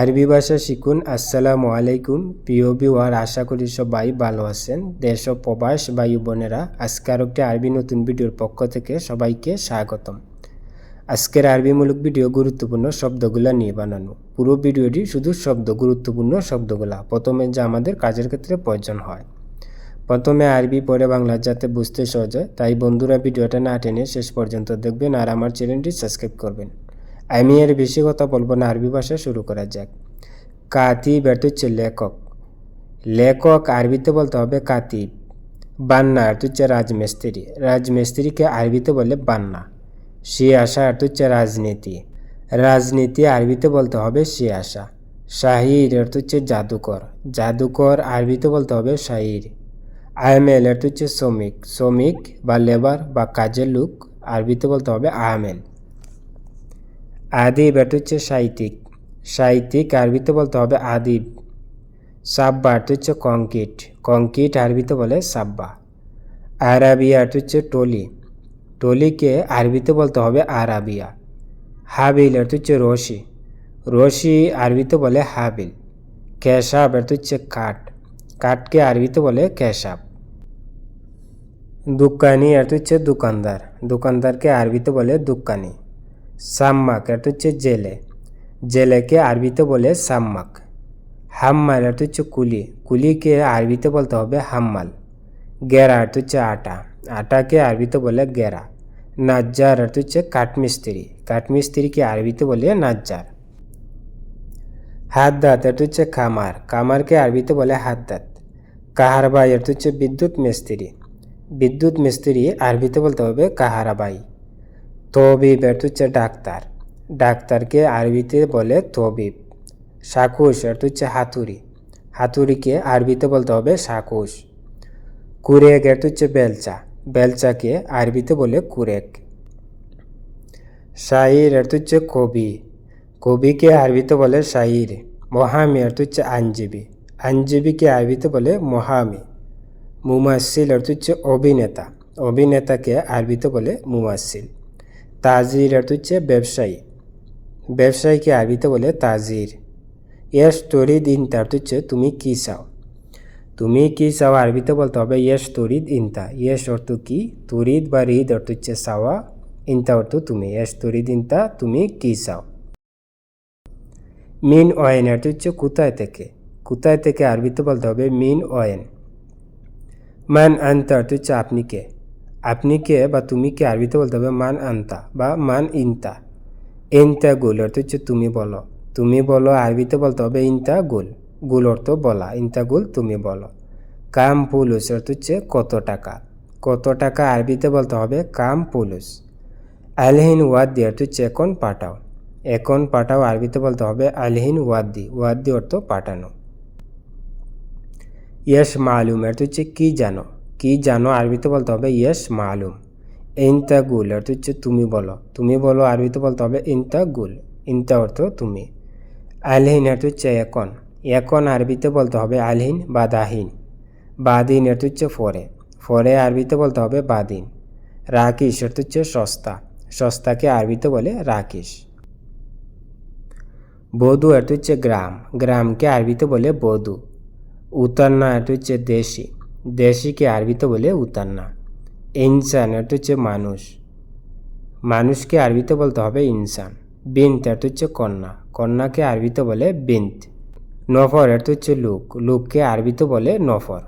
আরবি ভাষা শিখুন। আসসালামু আলাইকুম। প্রিয় বিওয়ার আশা করি সবাই ভালো আছেন। দেশ ও প্রবাস বায়ু বোনেরা, আজকে আরও একটি আরবি নতুন ভিডিওর পক্ষ থেকে সবাইকে স্বাগতম। আজকের আরবিমূলক ভিডিও গুরুত্বপূর্ণ শব্দগুলা নিয়ে বানানো। পুরো ভিডিওটি শুধু শব্দ, গুরুত্বপূর্ণ শব্দগুলা। প্রথমে যা আমাদের কাজের ক্ষেত্রে প্রয়োজন হয়। প্রথমে আরবি, পরে বাংলা যাতে বুঝতে সহজ হয়। তাই বন্ধুরা ভিডিওটা না টেনে শেষ পর্যন্ত দেখবেন আর আমার চ্যানেলটি সাবস্ক্রাইব করবেন। আমি এর বেশি কথা বলব না, আরবি ভাষা শুরু করা যাক। কাতিব এটা হচ্ছে লেখক। লেখক আরবিতে বলতে হবে কাতিব বান্না এটা হচ্ছে রাজমিস্ত্রি। রাজমিস্ত্রিকে আরবিতে বলে বান্না। সে শিয়াশা এটা হচ্ছে রাজনীতি। রাজনীতি আরবিতে বলতে হবে শিয়াশা শাহির এটা হচ্ছে জাদুকর। জাদুকর আরবিতে বলতে হবে শাহির। আহমেল এটা হচ্ছে শ্রমিক। শ্রমিক বা লেবার বা কাজের লোক, আরবিতে বলতে হবে আহমেল আদিব এটা হচ্ছে সাহিত্যিক। সাহিত্যিক আরবিতে বলতে হবে আদিব। সাব্বা এটা হচ্ছে কংক্রিট কংক্রিট আরবিতে বলে সাব্বা। আরাবিয়া এটা হচ্ছে টলি। টলিকে আরবিতে বলতে হবে আরাবিয়া। হাবিল এটা হচ্ছে রশি। রশি আরবিতে বলে হাবিল। কেশাব এটা হচ্ছে কাঠ। কাঠকে আরবিতে বলে কেশাব। দোকানি এটা হচ্ছে দোকানদার। দোকানদারকে আরবিতে বলে দোকানি। সাম্মাক, এটা হচ্ছে জেলে। জেলেকে আরবিতে বলে সাম্মাক। হাম্মাল, এটা হচ্ছে কুলি। কুলিকে আরবিতে বলতে হবে হাম্মাল। গেরা, এটা হচ্ছে আটা। আটাকে আরবিতে বলে গেরা। নাজ্জার, এটা হচ্ছে কাঠমিস্ত্রি। কাঠমিস্ত্রিকে আরবিতে বলে নাজ্জার। হাত হাদ্দাত, এটা হচ্ছে খামার। কামারকে আরবিতে বলে হাত হাদ্দাত। কাহারবাই, এটা হচ্ছে বিদ্যুৎ মিস্ত্রি। বিদ্যুৎ মিস্ত্রি আরবিতে বলতে হবে কাহারাবাই। তবিব এটা হচ্ছে ডাক্তার। ডাক্তারকে আরবিতে বলে তবিব সাকুশ এটা হচ্ছে হাতুড়ি। হাতুড়িকে আরবিতে বলতে হবে সাকুশ। কুরেক এটা হচ্ছে বেলচা। বেলচাকে আরবিতে বলে কুরেক। শাহির এটা হচ্ছে কবি। কবিকে আরবিতে বলে শাহির মহামি এটা হচ্ছে আইনজীবী আইনজীবীকে আরবিতে বলে মহামি। মুমাসিল অর্থ হচ্ছে অভিনেতা। অভিনেতাকে আরবিতে বলে মুমাসিল তাজির অর্থ হচ্ছে ব্যবসায়ী। ব্যবসায়ীকে আরবিতে বলে তাজির। ইয়েস তরিদ ইনতা অর্থ হচ্ছে তুমি কী চাও। তুমি কি চাও আরবিতে বলতে হবে ইয়েস তরিদ ইনতা ইয়েস অর্থ কি? তরিদ বা রিদ অর্থ হচ্ছে চাওয়া। ইনতা অর্থ তুমি। ইয়েস তরিদ ইনতা তুমি কি চাও। মিন অয়েন অর্থ হচ্ছে কোথায় থেকে। কোথায় থেকে আরবিতে বলতে হবে মিন অয়েন। মান আনতা অর্থ হচ্ছে আপনি কে। আপনি কে বা তুমি কে আরবিতে বলতে হবে মান আনতা বা মান ইনতা। ইনতা গুল অর্থ হচ্ছে তুমি বলো। তুমি বলো আরবিতে বলতে হবে ইনতা গুল। গুল অর্থ বলা। ইনতা গুল তুমি বলো। কাম পুলুস অর্থ হচ্ছে কত টাকা। কত টাকা আরবিতে বলতে হবে কাম পুলুস। আলহিন ওয়াদ্দি অর্থ হচ্ছে এখন পাঠাও। এখন পাঠাও আরবিতে বলতে হবে আলহিন ওয়াদ্দি। ওয়াদ্দি অর্থ পাঠানো। ইয়েস মালুম অর্থ হচ্ছে কী জানো? কী জানো আরবিতে বলতে হবে, ইয়েস, মালুম। ইনতা গুল অর্থ হচ্ছে, তুমি বলো। তুমি বলো আরবিতে বলতে হবে ইনতা গুল ইনতা অর্থ তুমি। আলহিন অর্থ হচ্ছে, এখন। এখন আরবিতে বলতে হবে, আলহিন বা দাহিন। বাদিন অর্থ হচ্ছে, ফরে। ফরে আরবিতে বলতে হবে, বাদিন। রাকিস অর্থ হচ্ছে, সস্তা। সস্তাকে আরবিতে বলে রাকিস বধু অর্থ হচ্ছে, গ্রাম। গ্রামকে আরবিতে বলে, বধু। উতান্না এটা হচ্ছে, দেশি। দেশিকে আরবিতে বলে উতান্না। ইনসান এটা হচ্ছে মানুষ। মানুষকে আরবিতে বলতে হবে ইনসান। বিন্ত এটা হচ্ছে কন্যা। কন্যাকে আরবিতে বলে বিন্ত। নফর এটা হচ্ছে লুক। লুককে আরবিতে বলে নফর।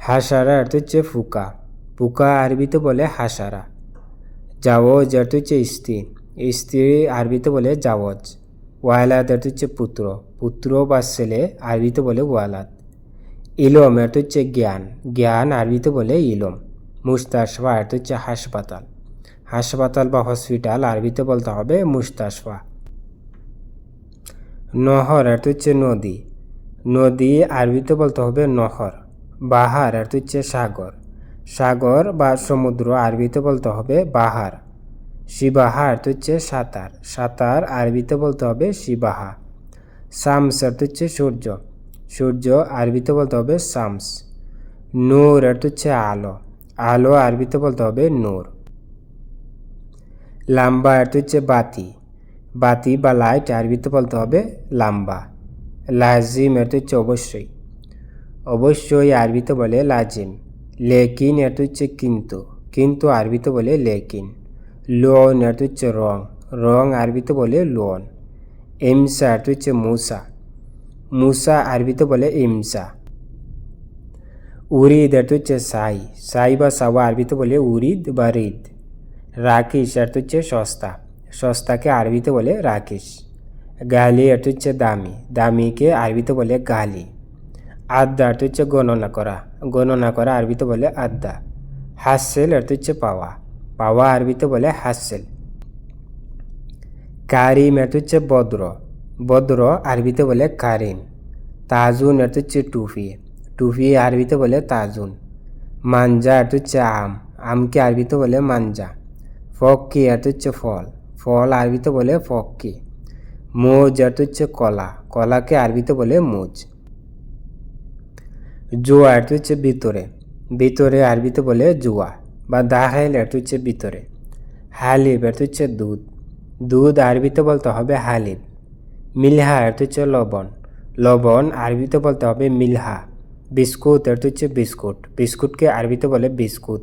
হাসারা এটা হচ্ছে ফুকা। ফুকা আরবিতে বলে হাসারা। জাওজ এটা হচ্ছে স্ত্রী। স্ত্রী আরবিতে বলে জাওয়াজ। ওয়ালাদ এটা হচ্ছে পুত্র। পুত্র বা ছেলে আরবিতে বলে ওয়ালাদ। ইলম এটা হচ্ছে জ্ঞান। জ্ঞান আরবিতে বলে ইলম। মুস্তাশফা এটা হচ্ছে হাসপাতাল। হাসপাতাল বা হসপিটাল আরবিতে বলতে হবে মুস্তাশফা নহর এটা হচ্ছে নদী। নদী আরবিতে বলতে হবে নহর। বাহার এটা হচ্ছে সাগর। সাগর বা সমুদ্র আরবিতে বলতে হবে বাহার। শিবাহা অর্থ হচ্ছে সাঁতার। সাঁতার আরবিতে বলতে হবে শিবাহা সামস অর্থ হচ্ছে সূর্য। সূর্য আরবিতে বলতে হবে সামস নূর অর্থ হচ্ছে আলো আলো আরবিতে বলতে হবে নূর। লাম্বা অর্থ হচ্ছে বাতি বাতি বা লাইট আরবিতে বলতে হবে লাম্বা। লাজিম এটা হচ্ছে অবশ্যই অবশ্যই আরবিতে বলে লাজিম। লেকিন এটা হচ্ছে কিন্তু কিন্তু আরবিতে বলে লেকিন। লোন এটা হচ্ছে রং রং আরবিতে বলে লোন। এমসা এটা হচ্ছে মুসা। মুসা আরবিতে বলে ইমসা উরিদ এটা হচ্ছে সাই সাই বা সাওয়া আরবিতে বলে উরিদ বা রিদ রাকিস এটা হচ্ছে সস্তা সস্তাকে আরবিতে বলে রাকিস গালি এটা হচ্ছে দামি দামিকে আরবিতে বলে গালি আদ্দা এটা হচ্ছে গণনা করা গণনা করা আরবিতে বলে আদ্দা হাসেল এটা হচ্ছে পাওয়া পাওয়া আরবিতে বলে হাসেল কারিম এটা হচ্ছে বদ্র বদ্র আরবিতে বলে কারিম তাজুন এটা হচ্ছে টুফি টুফি আরবিতে বলে তাজুন। মাঞ্জা এটা হচ্ছে আম, আমকে আরবিতে বলে মাঞ্জা ফক্কি এটা হচ্ছে ফল ফল আরবিতে বলে ফক্কি। মোজ এটা হচ্ছে কলা, কলাকে আরবিতে বলে মোজ। জুয়া এটা হচ্ছে ভিতরে ভিতরে আরবিতে বলে জুয়া, বা দাহেল এটা হচ্ছে ভিতরে। হালিব এটা হচ্ছে দুধ দুধ আরবিতে বলতে হবে হালিব। মিলহা এটা হচ্ছে লবণ। লবণ আরবিতে বলতে হবে মিলহা। বিস্কুট এটা হচ্ছে বিস্কুট। বিস্কুটকে আরবিতে বলে বিস্কুট।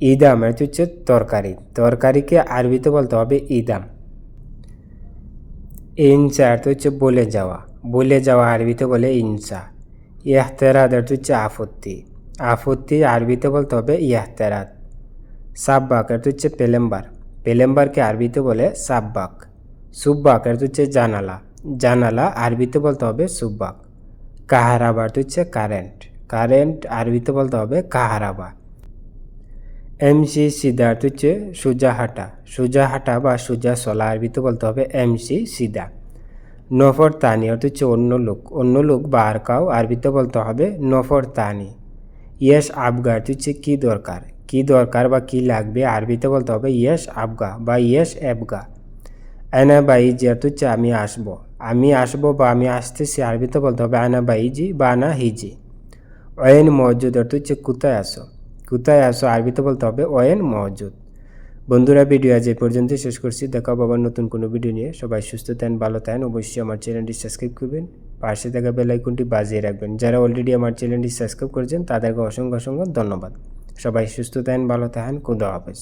ইদাম এটা হচ্ছে তরকারি। তরকারিকে আরবিতে বলতে হবে ইদাম। ইনসা এটা হচ্ছে বলে যাওয়া। বলে যাওয়া আরবিতে বলে ইনসা। ইয়াহতেরাত এটা হচ্ছে আপত্তি। আপত্তি আরবিতে বলতে হবে ইয়াহতেরাত সাব্বাক এটা হচ্ছে পেলেম্বার। পেলেম্বারকে আরবিতে বলে সাব্বাক। সুব্বাক এটা হচ্ছে জানালা। জানালা, আরবিতে বলতে হবে সুব্বাক। কাহারাবা এটা হচ্ছে কারেন্ট। কারেন্ট, আরবিতে বলতে হবে কাহারাবা এমসি সিদা এটা হচ্ছে সোজা হাঁটা সোজা হাঁটা বা সোজা চলা আরবিতে বলতে হবে এমসি সিদা। নফর তানি অর্থ হচ্ছে অন্য লোক। অন্য লোক বা আর কাউ আরবিতে বলতে হবে নফর তানি। ইয়েস আবগা হচ্ছে কী দরকার? কি দরকার বা কি লাগবে? আরবিতে বলতে হবে ইয়েস আবগা বা ইয়েস এবগা। আয়না বাইজি অর্থ হচ্ছে আমি আসব। আমি আসব বা আমি আসতেছি আরবিতে বলতে হবে আয়না বাইজি বা আনা হিজি। ওয়েন মহজুদ অর্থ হচ্ছে কোথায় আসো কোথায় আসো আরবিতে বলতে হবে ওয়েন মহজুদ বন্ধুরা, ভিডিও আজ এই পর্যন্ত শেষ করছি। দেখা আবার নতুন কোনো ভিডিও নিয়ে। সবাই সুস্থ থাকেন, ভালো থাকেন। অবশ্যই আমার চ্যানেলটি সাবস্ক্রাইব করবেন। পাশে থাকা বেল আইকনটি বাজিয়ে রাখবেন। যারা অলরেডি আমার চ্যানেলটি সাবস্ক্রাইব করেছেন, তাদেরকে অসংখ্য অসংখ্য ধন্যবাদ। সবাই সুস্থ থাকেন, ভালো থাকেন। খুদা হাফেজ।